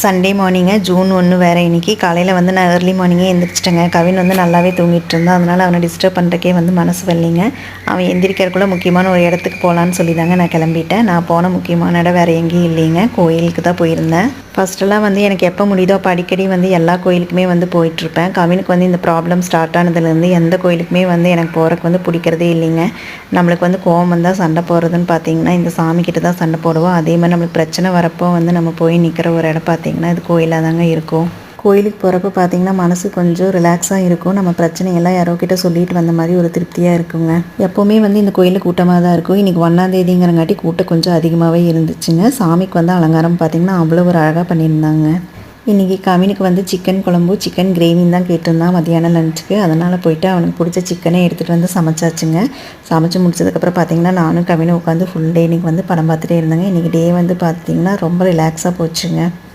Sunday morning June ஒன்று வேறு இன்றைக்கி காலையில் வந்து நான் ஏர்லி மார்னிங்கே எழுந்திரிச்சிட்டேங்க கவின் வந்து நல்லாவே தூங்கிட்டு இருந்தான். அதனால் அவனை டிஸ்டர்ப் பண்ணுறக்கே வந்து மனசு வரலைங்க. அவன் எந்திரிக்கிறக்குள்ள முக்கியமான ஒரு இடத்துக்கு போகலான்னு சொல்லி தாங்க நான் கிளம்பிட்டேன். நான் போன முக்கியமான இடம் வேறு எங்கேயும் இல்லைங்க. கோயிலுக்கு தான் போயிருந்தேன். ஃபஸ்ட்டெல்லாம் வந்து எனக்கு எப்போ முடியுதோ அப்போ அடிக்கடி வந்து எல்லா கோயிலுக்குமே வந்து போயிட்டுருப்பேன். கவினுக்கு வந்து இந்த ப்ராப்ளம் ஸ்டார்ட் ஆனதுலேருந்து எந்த கோயிலுக்குமே வந்து எனக்கு போகிறக்கு வந்து பிடிக்கிறதே இல்லைங்க. நம்மளுக்கு வந்து கோவம் வந்தால் சண்டை போடுறதுன்னு பார்த்தீங்கன்னா இந்த சாமிக்கிட்ட தான் சண்டை போடுவோம். அதே மாதிரி நம்மளுக்கு பிரச்சனை வரப்போ வந்து நம்ம போய் நிற்கிற ஒரு இடம் பார்த்தீங்கன்னா இது கோயிலாக தாங்க இருக்கும். கோயிலுக்கு போகிறப்ப பார்த்தீங்கன்னா மனசு கொஞ்சம் ரிலாக்ஸாக இருக்கும். நம்ம பிரச்சனையெல்லாம் யாரோ கிட்ட சொல்லிட்டு வந்த மாதிரி ஒரு திருப்தியாக இருக்குங்க. எப்போவுமே வந்து இந்த கோயிலில் கூட்டமாக தான் இருக்கும். இன்றைக்கி ஒன்றாந்தேதிங்கிறங்காட்டி கூட்டம் கொஞ்சம் அதிகமாகவே இருந்துச்சுங்க. சாமிக்கு வந்து அலங்காரம் பார்த்திங்கன்னா அவ்வளோ ஒரு அழகாக பண்ணியிருந்தாங்க. இன்றைக்கி கவினுக்கு வந்து சிக்கன் குழம்பு சிக்கன் கிரேவின்னு தான் கேட்டிருந்தான் மதியானம் லஞ்சுக்கு அதனால் போயிட்டு அவனுக்கு பிடிச்ச சிக்கனே எடுத்துகிட்டு வந்து சமைச்சாச்சுங்க. சமைச்சு முடிச்சதுக்கப்புறம் பார்த்திங்கன்னா நானும் கவினும் உட்காந்து ஃபுல் டே இன்றைக்கி வந்து படம் பார்த்துட்டே இருந்தேங்க. இன்றைக்கி டே வந்து பார்த்திங்கன்னா ரொம்ப ரிலாக்ஸாக போச்சுங்க.